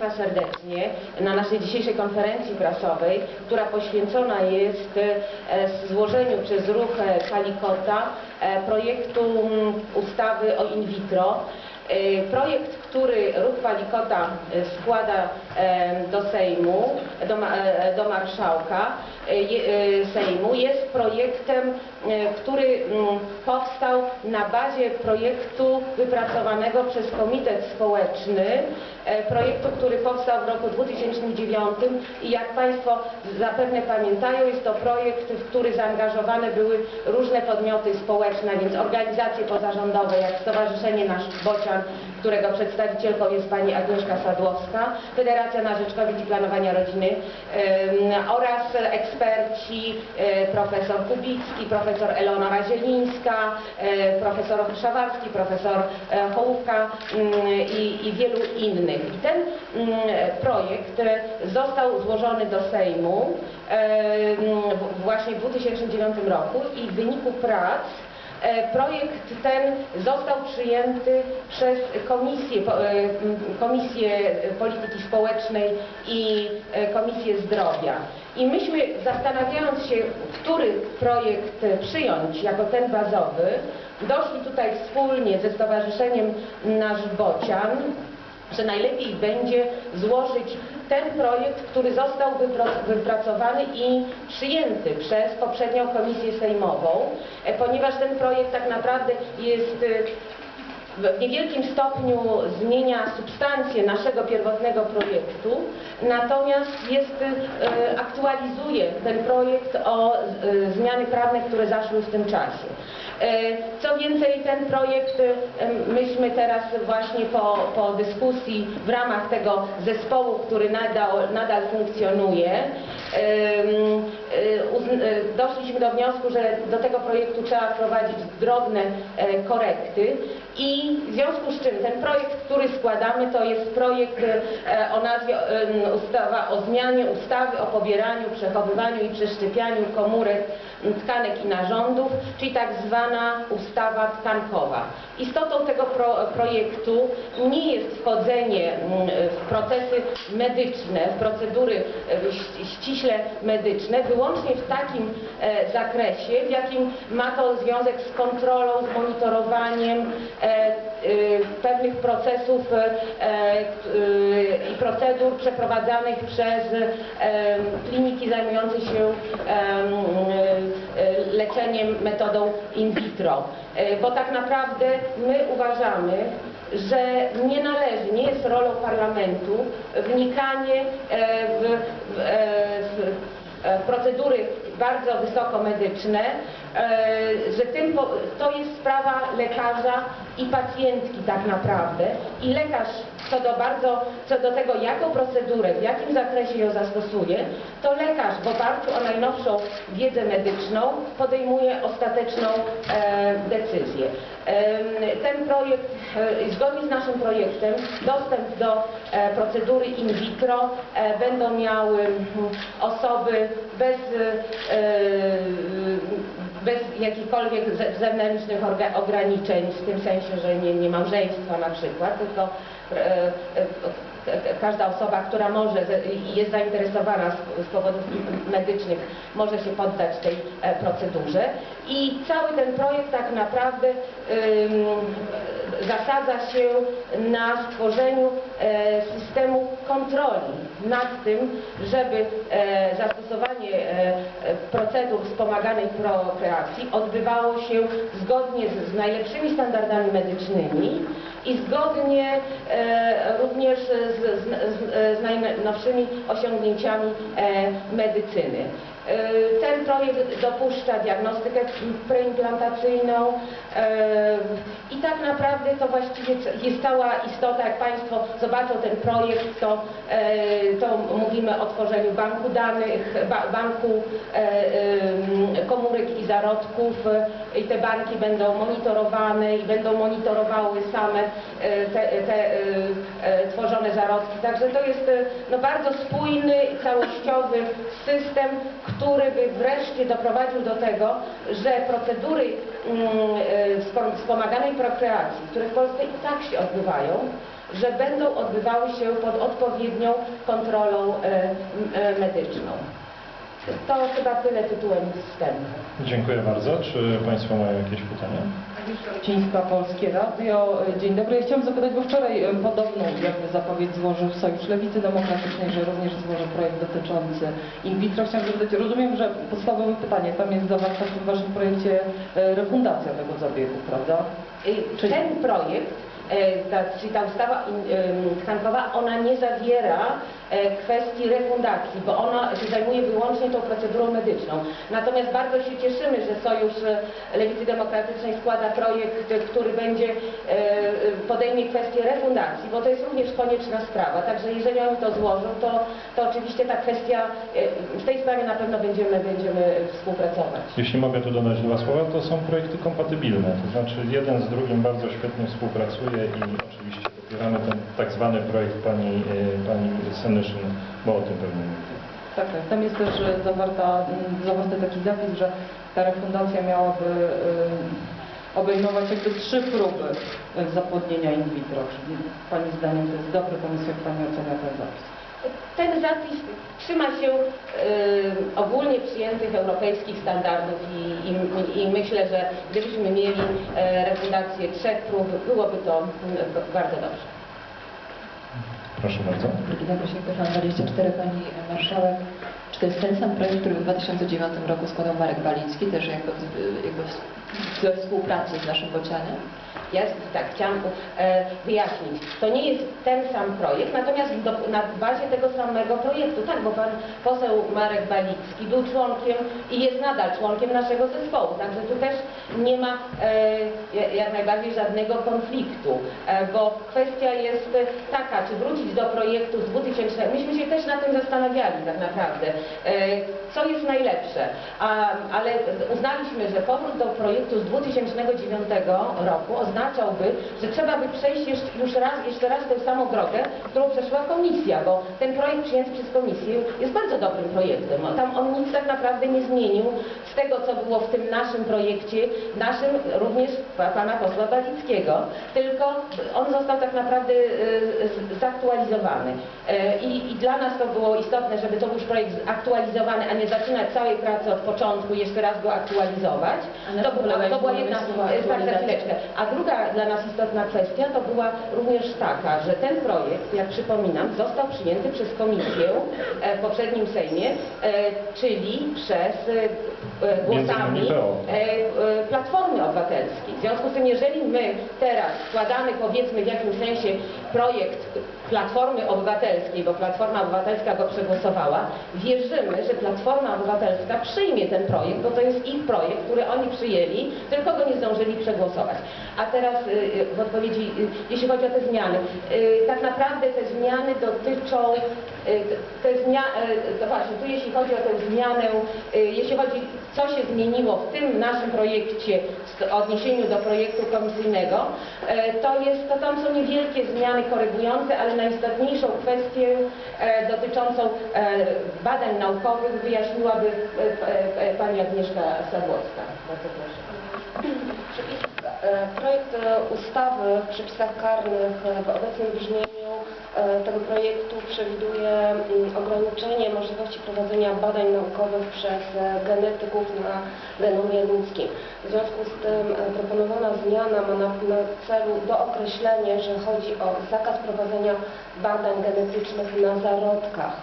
Państwa serdecznie na naszej dzisiejszej konferencji prasowej, która poświęcona jest e, złożeniu przez ruch e, Kalikota e, projektu mm, ustawy o in vitro. Projekt, który ruch Palikota e, składa e, do Sejmu, do, e, do marszałka e, e, Sejmu, jest projektem, e, który mm, powstał na bazie projektu wypracowanego przez Komitet Społeczny, e, projektu, który powstał w roku 2009 i jak Państwo zapewne pamiętają, jest to projekt, w który zaangażowane były różne podmioty społeczne, więc organizacje pozarządowe, jak Stowarzyszenie Nasz Bocian, którego przedstawicielką jest pani Agnieszka Sadłowska, Federacja na Rzecz COVID i Planowania Rodziny oraz eksperci, e, profesor Kubicki, profesor Eleonora Zielińska, e, profesor Szawarski, profesor e, Hołówka mm, i, i wielu innych. I ten mm, projekt został złożony do Sejmu właśnie w 2009 roku i w wyniku prac Projekt ten został przyjęty przez Komisję, e, Komisję Polityki Społecznej i e, Komisję Zdrowia. I myśmy zastanawiając się, który projekt przyjąć jako ten bazowy, doszli tutaj wspólnie ze Stowarzyszeniem Nasz Bocian, że najlepiej będzie złożyć ten projekt, który został wypracowany i przyjęty przez poprzednią komisję sejmową, e, ponieważ ten projekt tak naprawdę jest e, w niewielkim stopniu zmienia substancję naszego pierwotnego projektu, natomiast jest, e, aktualizuje ten projekt o zmiany prawne, które zaszły w tym czasie. E, Co więcej, ten projekt e, myśmy teraz właśnie po, po dyskusji w ramach tego zespołu, który nadal, nadal funkcjonuje, e, doszliśmy do wniosku, że do tego projektu trzeba wprowadzić drobne e, korekty i w związku z czym ten projekt, który składamy, to jest projekt e, o nazwie ustawa o zmianie ustawy o pobieraniu, przechowywaniu i przeszczepianiu komórek, tkanek i narządów, czyli tak zwana ustawa tkankowa. Istotą tego pro, projektu nie jest wchodzenie w procesy medyczne, w procedury e, ści- ściśle medyczne, wyłącznie w takim e, zakresie, w jakim ma to związek z kontrolą, z monitorowaniem e, e, pewnych procesów i procedur przeprowadzanych przez kliniki zajmujące się em, leczeniem metodą in vitro. Bo tak naprawdę my uważamy, że nie należy, nie jest rolą parlamentu wnikanie w, w, w procedury bardzo wysoko medyczne, e, że tym, to jest sprawa lekarza i pacjentki tak naprawdę. I lekarz co do bardzo, co do tego jaką procedurę, w jakim zakresie ją zastosuje, to lekarz w oparciu o najnowszą wiedzę medyczną podejmuje ostateczną e, decyzję. Em, Ten projekt, e, zgodnie z naszym projektem, dostęp do e, procedury in vitro e, będą miały osoby bez, e, bez jakichkolwiek ze- zewnętrznych ograniczeń, w tym sensie, że nie, nie małżeństwa na przykład, tylko e, e, e, każda osoba, która może i jest zainteresowana z, powodów medycznych, może się poddać tej e, procedurze. I cały ten projekt tak naprawdę zasadza się na stworzeniu e, systemu kontroli nad tym, żeby e, zastosowanie e, e, procedur wspomaganej prokreacji odbywało się zgodnie z najlepszymi standardami medycznymi i zgodnie e, również z, z, z, z najnowszymi osiągnięciami e, medycyny. E, Ten projekt dopuszcza diagnostykę preimplantacyjną e, i tak naprawdę to właściwie jest cała istota, jak Państwo zobaczą ten projekt, to, e, to mówimy o tworzeniu banku danych, ba, banku komórek i zarodków i te banki będą monitorowane i będą monitorowały same te, te tworzone zarodki. Także to jest no, bardzo spójny, całościowy system, który by wreszcie doprowadził do tego, że procedury mm, e, wspom- wspomaganej prokreacji, które w Polsce i tak się odbywają, że będą odbywały się pod odpowiednią kontrolą e, e, medyczną. To chyba tyle tytułem wstępu. Dziękuję bardzo. Czy Państwo mają jakieś pytania? Cińska Polskie Radio. Dzień dobry. Ja chciałam zapytać, bo wczoraj e, podobną jakby zapowiedź złożył Sojusz Lewicy Demokratycznej, że również złoży projekt dotyczący in vitro. Chciałam zapytać, rozumiem, że podstawowe pytanie, tam jest zawarta w Waszym projekcie e, refundacja tego zabiegu, prawda? Y, Czyli- Ten projekt, e, ta, czyli ta ustawa in- tkankowa, ona nie zawiera e, kwestii refundacji, bo ona się zajmuje wyłącznie tą procedurą medyczną. Natomiast bardzo się cieszymy, że Sojusz e, Lewicy Demokratycznej składa projekt, e, który będzie e, e, podejmie kwestię refundacji, bo to jest również konieczna sprawa. Także jeżeli on to złożył, to, to oczywiście ta kwestia, e, w tej sprawie na pewno będziemy, będziemy współpracować. Jeśli mogę tu dodać dwa słowa, to są projekty kompatybilne, to znaczy jeden z drugim bardzo świetnie współpracuje i oczywiście popieramy ten tak zwany projekt pani, e, pani Senyszyn, bo o tym pewnie mówi. Tak, tak. Tam jest też e, zawarta, m, zawarty taki zapis, że ta refundacja miałaby e, obejmować jakby trzy próby zapłodnienia in vitro. Czyli Pani zdaniem to jest dobry pomysł, jak Pani ocenia ten zapis? Ten zapis trzyma się y, ogólnie przyjętych europejskich standardów i, i, i myślę, że gdybyśmy mieli e, refundację trzech prób, byłoby to bardzo dobrze. Proszę bardzo. Brygida Gosiek, 24 Pani Marszałek. Czy to jest ten sam projekt, który w 2009 roku składał Marek Balicki, też jakby, jakby we współpracy z naszym Bocianem? Ja tak chciałam e, wyjaśnić. To nie jest ten sam projekt, natomiast do, na bazie tego samego projektu. Tak, bo pan poseł Marek Balicki był członkiem i jest nadal członkiem naszego zespołu. Także tu też nie ma e, jak najbardziej żadnego konfliktu, e, bo kwestia jest taka, czy wrócić do projektu z 2000. Myśmy się też na tym zastanawiali tak naprawdę, co jest najlepsze, A, ale uznaliśmy, że powrót do projektu z 2009 roku oznaczałby, że trzeba by przejść już raz, jeszcze raz tę samą drogę, którą przeszła komisja, bo ten projekt przyjęty przez komisję jest bardzo dobrym projektem. Tam on nic tak naprawdę nie zmienił z tego, co było w tym naszym projekcie, naszym również pa- pana posła Balickiego, tylko on został tak naprawdę e, zaktualizowany. E, I, I dla nas to było istotne, żeby to był projekt aktualizowany, a nie zaczynać całej pracy od początku, jeszcze raz go aktualizować. To, to była jedna, e, tak, za aktualizacja? chwileczkę. A druga dla nas istotna kwestia to była również taka, że ten projekt, jak przypominam, został przyjęty przez komisję e, w poprzednim Sejmie, e, czyli przez głosami innymi PO. e, e, Platformy Obywatelskiej. W związku z tym, jeżeli my teraz składamy powiedzmy w jakimś sensie projekt Platformy Obywatelskiej, bo Platforma Obywatelska go przegłosowała, wierzymy, że Platforma Obywatelska przyjmie ten projekt, bo to jest ich projekt, który oni przyjęli, tylko go nie zdążyli przegłosować. A teraz w odpowiedzi, jeśli chodzi o te zmiany, tak naprawdę te zmiany dotyczą, te zmia, y, to właśnie, tu jeśli chodzi o tę zmianę, jeśli chodzi, co się zmieniło w tym naszym projekcie w odniesieniu do projektu komisyjnego, e, to jest, to tam są niewielkie zmiany korygujące, ale najistotniejszą kwestię e, dotyczącą e, badań naukowych wyjaśniłaby pani Agnieszka Sabłocka. Bardzo proszę. Projekt ustawy w przepisach karnych w obecnym brzmieniu tego projektu przewiduje mm, ograniczenie możliwości prowadzenia badań naukowych przez e, genetyków na genomie ludzkim. W związku z tym e, proponowana zmiana ma na, na celu dookreślenie, że chodzi o zakaz prowadzenia badań genetycznych na zarodkach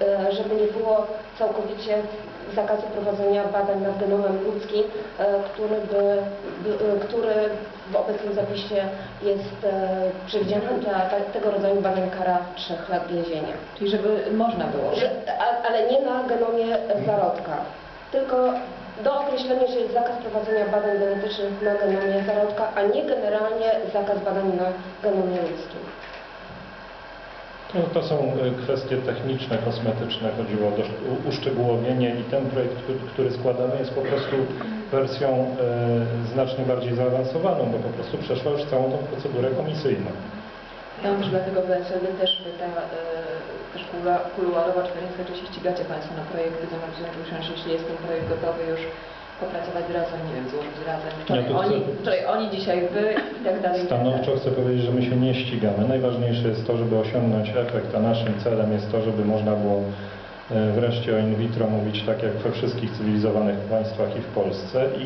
e, żeby nie było całkowicie zakazu prowadzenia badań nad genomem ludzkim, e, który, by, e, który w obecnym zapisie jest e, przewidziany dla tego rodzaju badań kara 3 lat więzienia. Czyli żeby można było. Że, a, ale nie na genomie zarodka, tylko dookreślenie, że jest zakaz prowadzenia badań genetycznych na genomie zarodka, a nie generalnie zakaz badań na genomie ludzkim. To, to są e, kwestie techniczne, kosmetyczne, chodziło o uszczegółowienie i ten projekt, który- który składamy jest po prostu wersją e, znacznie bardziej zaawansowaną, bo po prostu przeszła już całą tą procedurę komisyjną. Ja myślę, dlatego WSLD też pyta, e, też kuluarowa, czy to znaczy, czy się ścigacie Państwo na projekty, zanalizując usiąść, jeśli jest ten projekt gotowy już popracować razem, nie wiem, złożyć razem. Ja Wczoraj chcę- oni, wczoraj oni, dzisiaj wy i tak dalej. Stanowczo chcę powiedzieć, że my się nie ścigamy. Najważniejsze jest to, żeby osiągnąć efekt, a naszym celem jest to, żeby można było e, wreszcie o in vitro mówić tak jak we wszystkich cywilizowanych państwach i w Polsce. I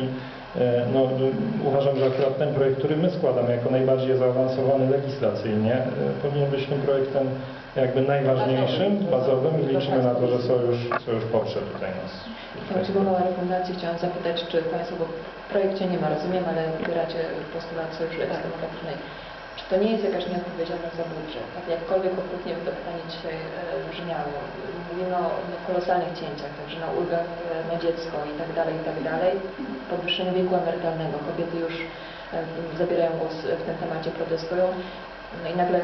no, e, uważam, że akurat ten projekt, który my składamy jako najbardziej zaawansowany legislacyjnie, e, powinien być tym projektem jakby najważniejszym, bazowym i liczymy na to, że Sojusz, Sojusz poprze tutaj nas. Tam przywołała rekomendację, chciałam zapytać, czy Państwo, bo w projekcie nie ma, rozumiem, ale wybieracie postulat Sojuszu Demokratycznej. Czy to nie jest jakaś nieodpowiedzialność za budżet? Tak jakkolwiek okrutnie to pytanie dzisiaj e, brzmiało. Mówimy o kolosalnych cięciach, także na ulgach e, na dziecko i tak dalej, i tak dalej. Podwyższeniu wieku emerytalnego. Kobiety już e, zabierają głos w tym temacie, protestują. No i nagle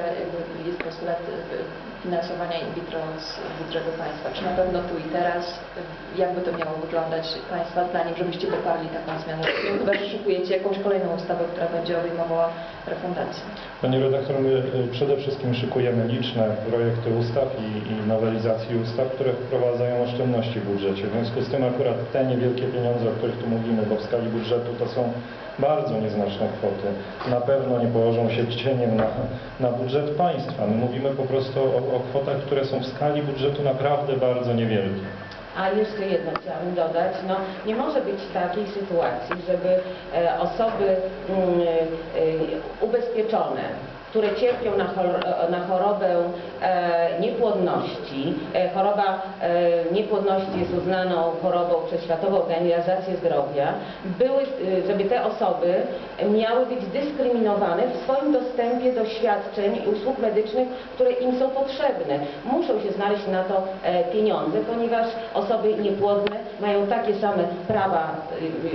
jest postulat e, finansowania in vitro z budżetu państwa. Czy na pewno tu i teraz, e, jakby to miało wyglądać Państwa zdaniem, żebyście poparli taką zmianę? Chyba, że szykujecie jakąś kolejną ustawę, która będzie obejmowała refundację. Panie redaktor, my y, przede wszystkim szykujemy liczne projekty ustaw i, i nowelizacji ustaw, które wprowadzają oszczędności w budżecie. W związku z tym akurat te niewielkie pieniądze, o których tu mówimy, bo w skali budżetu to są bardzo nieznaczne kwoty. Na pewno nie położą się cieniem na, na budżet państwa. My mówimy po prostu o, o kwotach, które są w skali budżetu naprawdę bardzo niewielkie. A jeszcze jedno chciałabym dodać, no nie może być takiej sytuacji, żeby e, osoby mm, e, ubezpieczone, które cierpią na, chor- na chorobę e, niepłodności, e, choroba e, niepłodności jest uznaną chorobą przez Światową Organizację Zdrowia, były, e, żeby te osoby miały być dyskryminowane w swoim dostępie do świadczeń i usług medycznych, które im są potrzebne. Muszą się znaleźć na to e, pieniądze, ponieważ osoby niepłodne mają takie same prawa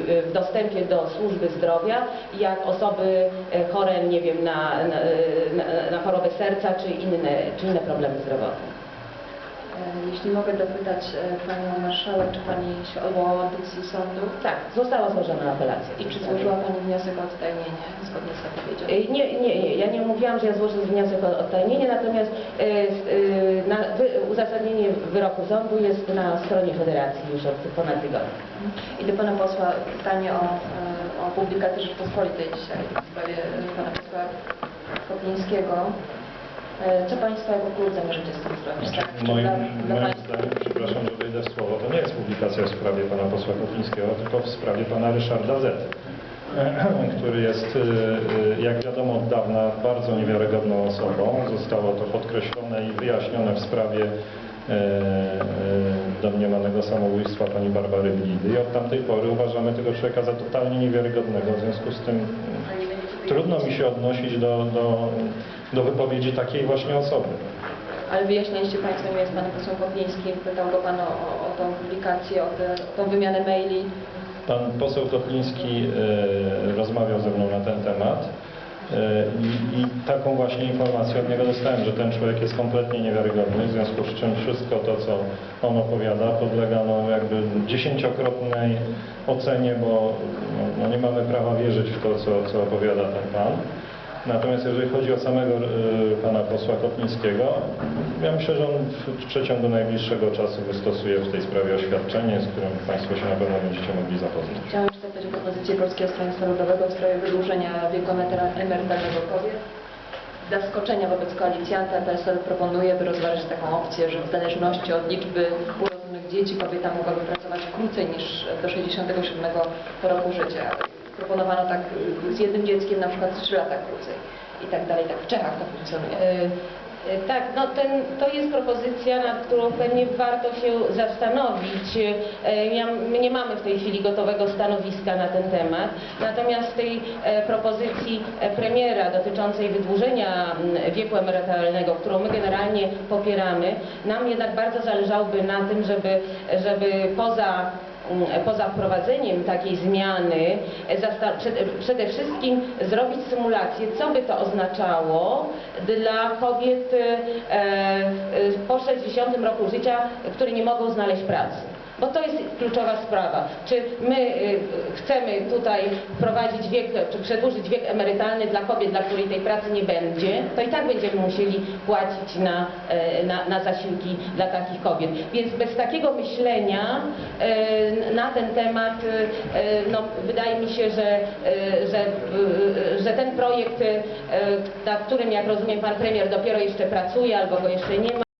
y, w dostępie do służby zdrowia, jak osoby e, chore, nie wiem, na, na, na, na chorobę serca czy inne, czy inne problemy zdrowotne. E, Jeśli mogę dopytać e, Panią Marszałek, czy Pani się odwołała od decyzji sądu? Tak, została złożona apelacja. I czy złożyła Pani wniosek o odtajnienie zgodnie z zapowiedzią? E, Nie, nie, nie, ja nie mówiłam, że ja złożę wniosek o odtajnienie, natomiast na, wy, uzasadnienie wyroku sądu jest na stronie Federacji już od ponad tygodnia. I do Pana Posła pytanie o, e, o publikację Rzeczpospolitej dzisiaj w sprawie e, Pana Posła Kopińskiego. E, Co Państwo jako klub zamierzacie z tym zrobić? Znaczy, Tak? Moim, dla, dla moim zdaniem, przepraszam, że wejdę w słowo, to nie jest publikacja w sprawie pana posła Kopińskiego, tylko w sprawie pana Ryszarda Z., który jest, y, y, jak wiadomo, od dawna bardzo niewiarygodną osobą. Zostało to podkreślone i wyjaśnione w sprawie e, e, domniemanego samobójstwa pani Barbary Blidy i od tamtej pory uważamy tego człowieka za totalnie niewiarygodnego. W związku z tym trudno mi się odnosić do, do, do wypowiedzi takiej właśnie osoby. Ale wyjaśnialiście Państwo, nie jest Panem Posłem Kopińskim, pytał go Pan o, o, tą publikację, o, tę o tą wymianę maili. Pan poseł Kotliński i, i taką właśnie informację od niego dostałem, że ten człowiek jest kompletnie niewiarygodny, w związku z czym wszystko to, co on opowiada, podlega no, jakby dziesięciokrotnej ocenie, bo no, no, nie mamy prawa wierzyć w to, co, co opowiada ten pan. Natomiast jeżeli chodzi o samego e, pana posła Kotlińskiego, ja myślę, że on w przeciągu najbliższego czasu wystosuje w tej sprawie oświadczenie, z którym Państwo się na pewno będziecie mogli zapoznać. Chciałam o propozycję Polskiego Stronnictwa Ludowego w sprawie wydłużenia wieku emeryta- emerytalnego kobiet. Zaskoczenia wobec koalicjanta PSL proponuje, by rozważyć taką opcję, że w zależności od liczby urodzonych dzieci kobieta mogłaby pracować krócej niż do 67 roku życia. Proponowano tak y, z jednym dzieckiem na przykład 3 lata krócej i tak dalej. Tak w Czechach to funkcjonuje. E, e, Tak, no ten, to jest propozycja, nad którą pewnie warto się zastanowić. E, Ja, my nie mamy w tej chwili gotowego stanowiska na ten temat, natomiast w tej propozycji premiera dotyczącej wydłużenia mm, wieku emerytalnego, którą my generalnie popieramy, nam jednak bardzo zależałoby na tym, żeby, żeby poza poza wprowadzeniem takiej zmiany e, przede wszystkim zrobić symulację, co by to oznaczało dla kobiet e, e, po 60 roku życia, które nie mogą znaleźć pracy. Bo to jest kluczowa sprawa. Czy my y, chcemy tutaj wprowadzić wiek, czy przedłużyć wiek emerytalny dla kobiet, dla której tej pracy nie będzie, to i tak będziemy musieli płacić na, e, na, na zasiłki dla takich kobiet. Więc bez takiego myślenia e, na ten temat, e, no, wydaje mi się, że, że, że ten projekt, nad którym, jak rozumiem, pan premier dopiero jeszcze pracuje albo go jeszcze nie ma,